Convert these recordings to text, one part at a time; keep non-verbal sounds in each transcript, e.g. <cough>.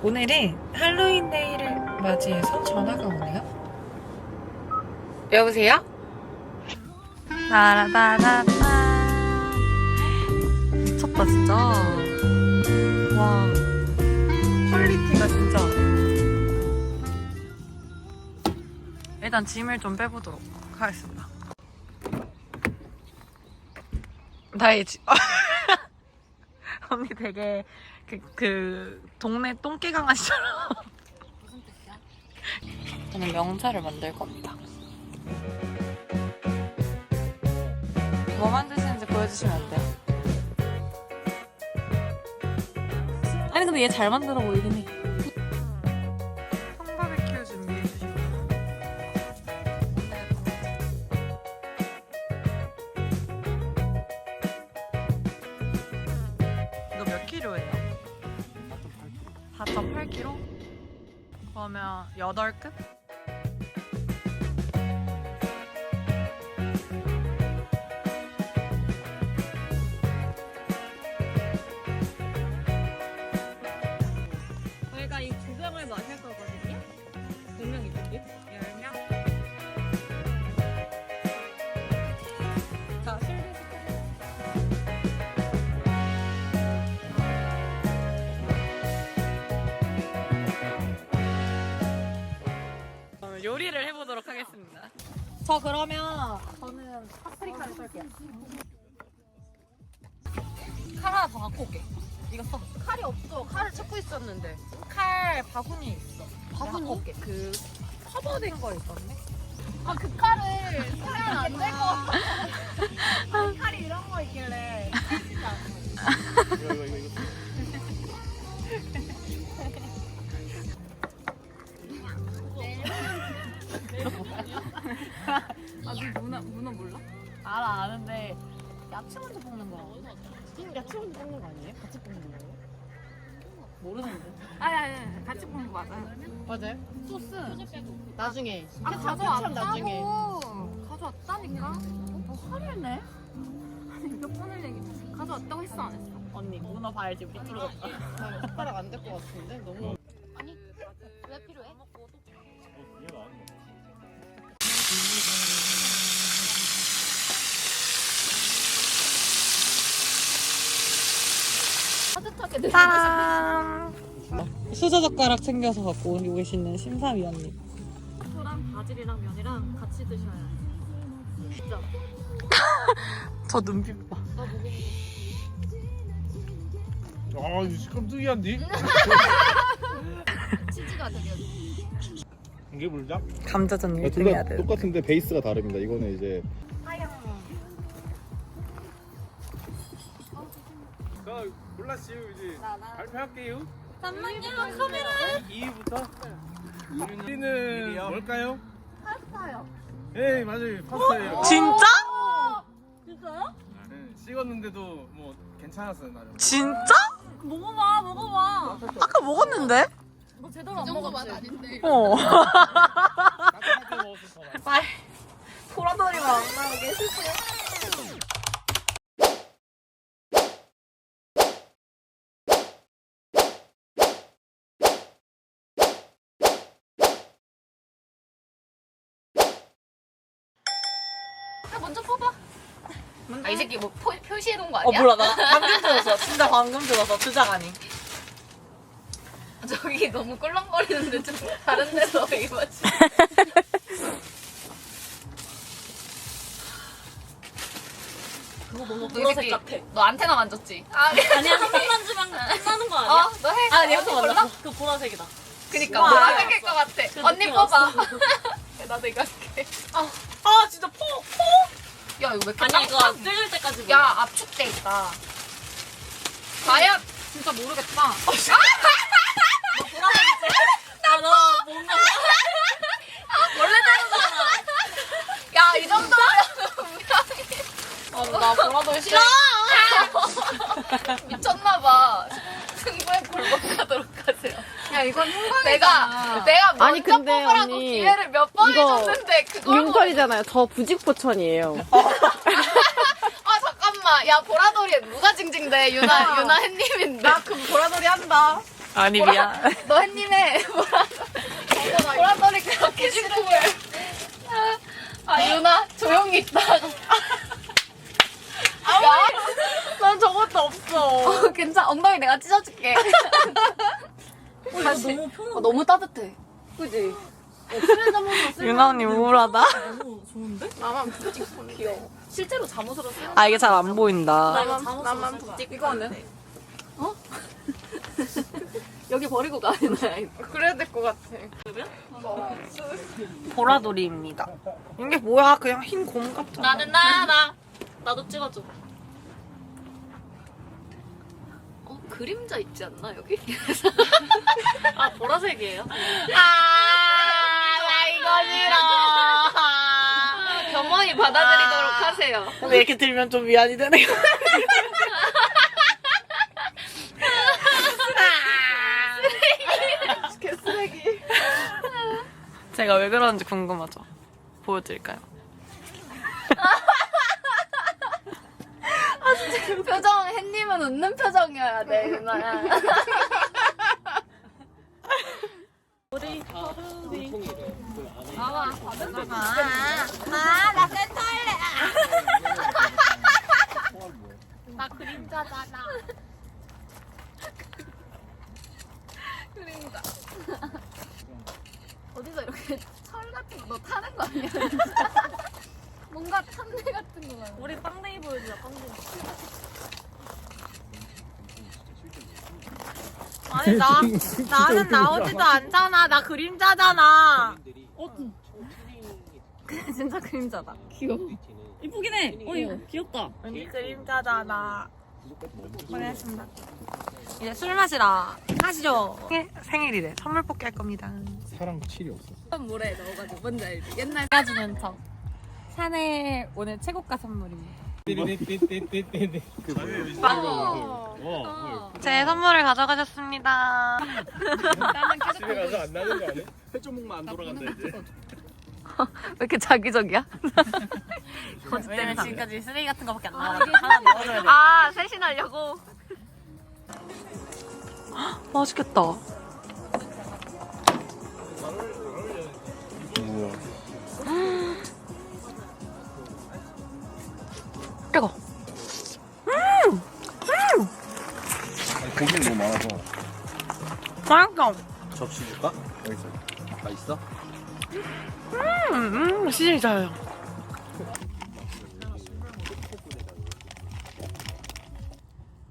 오늘은 할로윈 데이를 맞이해서 전화가 오네요. 여보세요? 나라다라다. 미쳤다, 진짜. 와. 퀄리티가 진짜. 일단 짐을 좀 빼보도록 하겠습니다. 나의 집. <laughs> 언니 되게 그, 그 동네 똥개 강아지처럼. 무슨 뜻이야? 저는 명찰을 만들 겁니다. 뭐 만드시는지 보여주시면 안 돼요? 아니 근데 얘 잘 만들어 보이긴 해. 그러면 저 그러면 저는 파프리카를 썰게요. 칼 하나 더 갖고 올게. 이거 써. 칼이 없어. 칼을 찾고 있었는데. 칼 바구니 있어. 바구니? 올게. 그 커버된 거 있었네. 아, 그 칼을 쓰면 안될것 같아. 아니, 칼이 이런 거 있길래. <laughs> 아직 문어 문어 몰라? 알아, 아는데. 야채 먼저 볶는 거. 야채 먼저 볶는 거 아니에요? 같이 볶는 거예요? 모르는데. 아니 아니 같이 볶는 거 맞아요. 맞아요? 소스. 나중에. 아 케첩 나중에. 가져왔다고. 가져왔다니까. 너 화내네. 아니 몇 번을 얘기. 가져왔다고 했어 안 했어? 언니, 문어 봐야지. 갔다. 아, 젓가락 안 될 것 같은데? 너무. 따뜻하게 늘 짠! 수저 젓가락 챙겨서 갖고 오고 계시는 심사위원님. 소랑 바질이랑 면이랑 같이 드셔야 해. 진짜. <laughs> 저 눈빛 봐. 아, 이거 깜짝이한데? <laughs> 치즈가 되게 이게 불닭? 감자전 아, 1등 둘 해야 다 돼. 똑같은데 베이스가 다릅니다. 이거는 이제 자, 골라시오 이제 발표할게요. 잠만요 카메라. 2위부터. 1위는 뭘까요? 파스타요. 네, 맞아요. 파스타예요. 진짜? 진짜요? 네, 식었는데도 뭐 괜찮았어요, 나름. 진짜? 먹어봐 먹어봐. 아까 먹었는데? 너 제대로 안맛 먹었지? 아닌데 어. 따뜻하게 먹어서 더 맛있어요. 보라돌이가 안 나오게 실수. 먼저 뽑아 아, 이 새끼 뭐 포, 표시해 놓은 거 어 아니야? 몰라 나 방금 들었어. 진짜 방금 들었어. 주작 아니. 저기 너무 꿀렁거리는데 좀 다른 데서 <laughs> 입어지 그거 너무 보라색 같아 너 안테나 만졌지? 아, 아니야 한 번만 주면 끝나는 거 아니야? 어? 너 해? 아니 언니 이거 골라? 맞아. 그 보라색이다. 그니까 와. 보라색일 것 같아 그 언니 느낌 뽑아. <laughs> 나도 이거 할게 아 진짜 포 포. 야 이거 왜 이렇게 아니 이거 깜깜- 찔릴 때까지. 야 압축돼 있다. 과연 진짜 모르겠다. <laughs> 아, 아너 뭔가 야이 정도면 분명히 나 보라돌 싫어. 미쳤나봐. 승부에 굴복하도록 하세요 야, 이건 내가 내가 먼저 아니, 근데 뽑으라고 언니, 기회를 몇 번 이거 해줬는데 그걸 융털이잖아요. 저 부직포천이에요. <laughs> 아 잠깐만 야 보라돌이에 누가 징징대 유나 유나 햇님인데 나그 보라돌이 한다. 아니 미안. 너 햇님의 보라돌이 그렇게 싫어해. 아 유나 조용히 있다. 난 저것도 없어. 어, 괜찮아. 엉덩이 내가 찢어줄게. <laughs> 다시. 너무 편하다. 어, 너무 따뜻해. 그지? <laughs> 유나 언니 우울하다. 너무 좋은데? 나만 붓직고 귀여워. 실제로 잠옷으로 쓰는 아 이게 잘 안 보인다. 나만 나만 붓직 이거는 <laughs> 여기 버리고 가야 되나? 그래야 될 것 같아. 보라돌이입니다. 이게 뭐야? 그냥 흰 곰 같잖아. 나는 나나 나도 찍어줘. 어, 그림자 있지 않나, 여기? 아 보라색이에요? 아, 나 이거 싫어. 겸허히 받아들이도록 하세요. 근데 이렇게 들면 좀 미안이 되네. 개쓰레기. 제가 왜 그러는지 궁금하죠? 보여드릴까요? 표정, 햇님은 웃는 표정이어야 돼, 유나야. 나 그림자잖아. 그림자. 어디서 이렇게 철 같은 거 너 타는 거 아니야? 뭔가 탄내 같은 거 같아. 우리 빵댕이 보여주자 빵댕이. 아니 나 <laughs> 나는 나오지도 않잖아. 나 그림자잖아. 진짜 그림자다. 이쁘긴 해. 어 이거 귀엽다. 언니 그림자잖아. 고생했습니다. 이제 술 마시러 가시죠. 생일, 생일이래. 선물 뽑기 할 겁니다. 사랑 칠이 없어. 물에 넣어가지고 뭔지 알지? 옛날 까주는 척. 샤넬 오늘 최고가 선물입니다. 어. 제 선물을 가져가셨습니다. 집에 가서 안 나는 거 아니야? 회전목만 안 돌아간다 이제. 왜 이렇게 자기적이야? <laughs> 왜냐면 지금까지 쓰레기 같은 거밖에 안 나와. 아 세신하려고. <gasps> 맛있겠다. 고기는 너무 많아서. 맛있어. 접시 줄까? 여기 있어. 다 있어? 음, 음, 시즌이 잘요.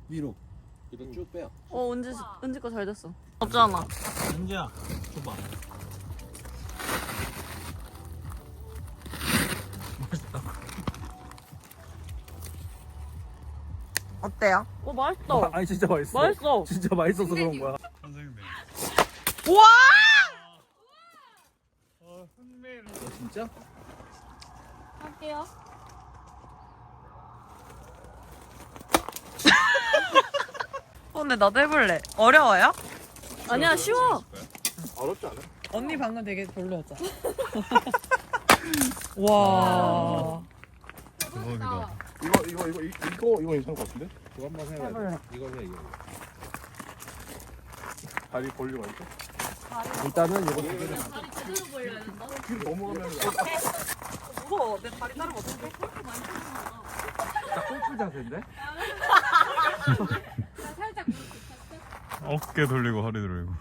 위로. 이거 쭉 빼요. 어 은지 은지 거 잘 됐어. 없잖아. 은지야, 줘봐. 어때요? 어 맛있다. 아니 진짜 맛있어. 맛있어. 진짜 맛있어서 그런 거야. 선생님. 우와! 어, 진짜? 할게요. <laughs> 어, 근데 나도 해볼래. 어려워요? 아니야 쉬워. 어렵지 않아? 언니 방금 되게 별로였잖아. <laughs> 와. 대박이다. 이거 이거 이거 이- 이거 이거 괜찮을 것 같은데? 이거 한번 해야 돼. 이거 해 이거. 다리 벌리고 할게. 일단은 이거 두 개를 다리 제대로 벌려야 된다. 뒤로 넘어가면 무서워. 내 다리 자르면 어떡해? 딱 골프 자세인데? <laughs> 어깨 돌리고 허리 돌리고.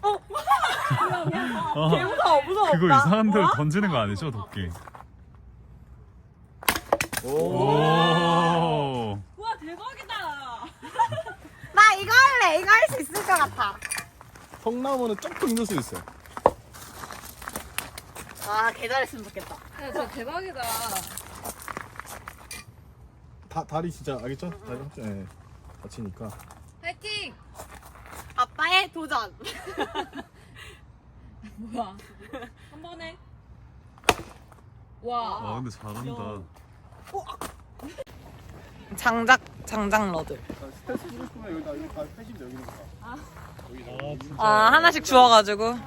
<laughs> 개 무서워, 무서워. 그거 나- 이상한 데로 뭐? 던지는 거 아니죠, 도끼? 오. 오. 와 대박이다. 나 이거 할래. 이거 할 수 있을 것 같아. 성나무는 조금 힘들 수 있어. 아, 개 잘했으면 좋겠다. 야, 저 대박이다. 다 다리 진짜 알겠죠? 다리 합쳐. 예. 다치니까. 파이팅! 아빠의 도전. <laughs> 한 번에. 와. 와, 근데 잘한다. 장작, 장작 러들. 스트레스 주고 싶으면 여기다 여기 다 패시면 여기는 다. 여기다. 아, 하나씩 주워가지고.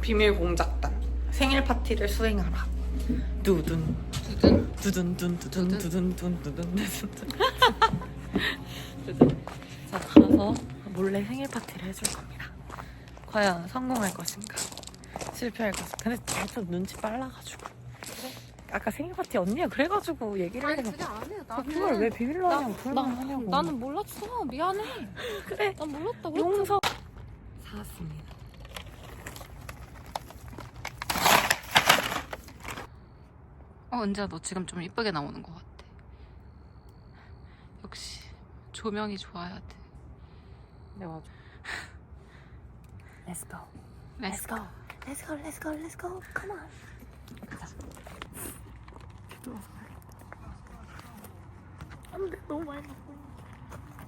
비밀 공작단. 생일 파티를 수행하라. 두둔. 두둔? 두둔, 둔, 두둔, 두둔, 둔, 두둔, 두둔. 두둔. 자, 가서 몰래 생일 파티를 해줄 겁니다. 과연 성공할 것인가? 실패할 것인가? 근데 좀 눈치 빨라가지고. 아까 생일 파티 언니가 그래가지고 얘기를 아니 해서 그게 아니에요. 그 나는 그걸 왜 비밀로 하냐고 나, 불만 하냐고 나는 몰랐어. 미안해. <laughs> 그래 난 몰랐다고. 용서 사왔습니다 어 은지야 너 지금 좀 이쁘게 나오는 것 같아 역시 조명이 좋아야 돼 네, 맞아 <laughs> Let's go Let's go Let's go, let's go, let's go. Come on. 안 돼 너무 많이 먹고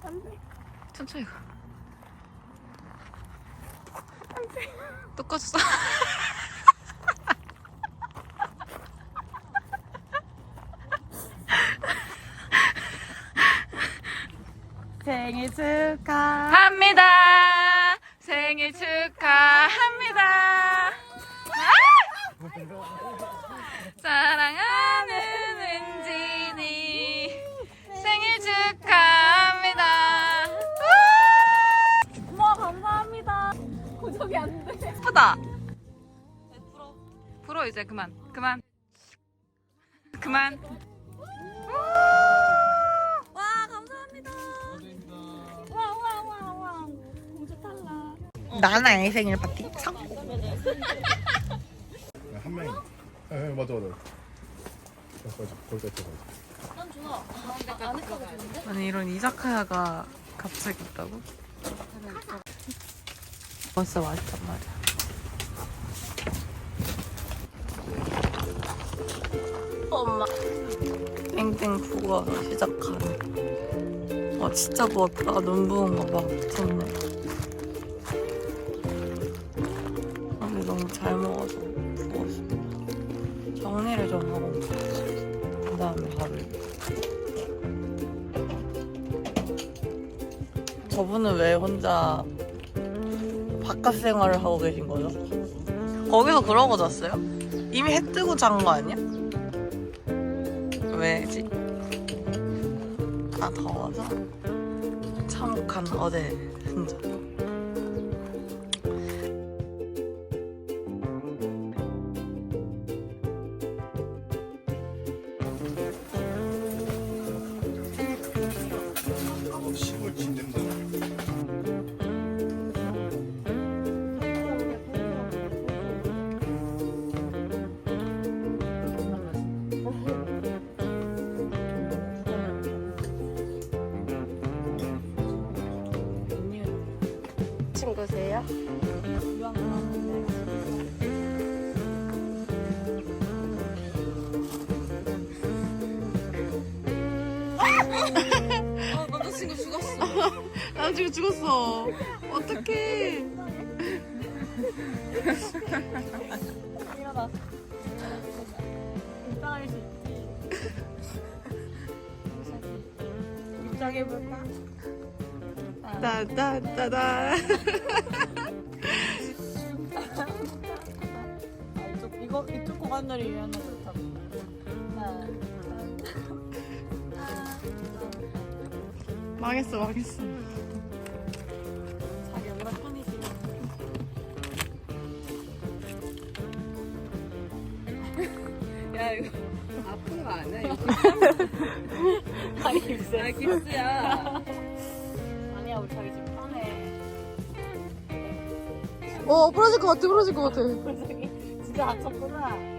안돼 천천히 가 안 돼 또 꺼졌어 <laughs> 생일 축하합니다. 생일 축하합니다. 아! 사랑하는 은진이 생일 축하합니다. 고마워 감사합니다 고정이 안 돼 예쁘다. 불어. 불어 이제 그만. 그만. 그만. 와 감사합니다. 와 와 와 와 공주 탈락 나나의 생일 파티 성. 한 명이. 예, 예, 맞아 맞아. 맞아. 거기까지 가자. 아니 이런 이자카야가 갑자기 있다고? 진짜 맛있단 말이야. 엄마. 땡땡 국어 시작하네. 와 진짜 부었다. 눈 부은 거막 미쳤네. 아, 근데 너무 잘 먹어서. 정리를 좀 하고 그 다음에 밥을. 저분은 왜 혼자 바깥 생활을 하고 계신 거죠? 거기서 그러고 잤어요? 이미 해 뜨고 잔 거 아니야? 왜지? 아 더워서? 참혹한 어제 흔적 친구세요? 남자친구 죽었어 남자친구 죽었어 어떡해 입장할 수 있지 입장해볼까? 따따따다 이쪽 이거 이쪽 고관절이 유연해 좋다고. 망했어 망했어 자기 여기가 편이지. 야 이거 아픈 거 아니야? <laughs> 이거 아니 글쎄. 아 깁스야 어 부러질 것 같아 부러질 것 같아 <laughs> 진짜 다쳤구나.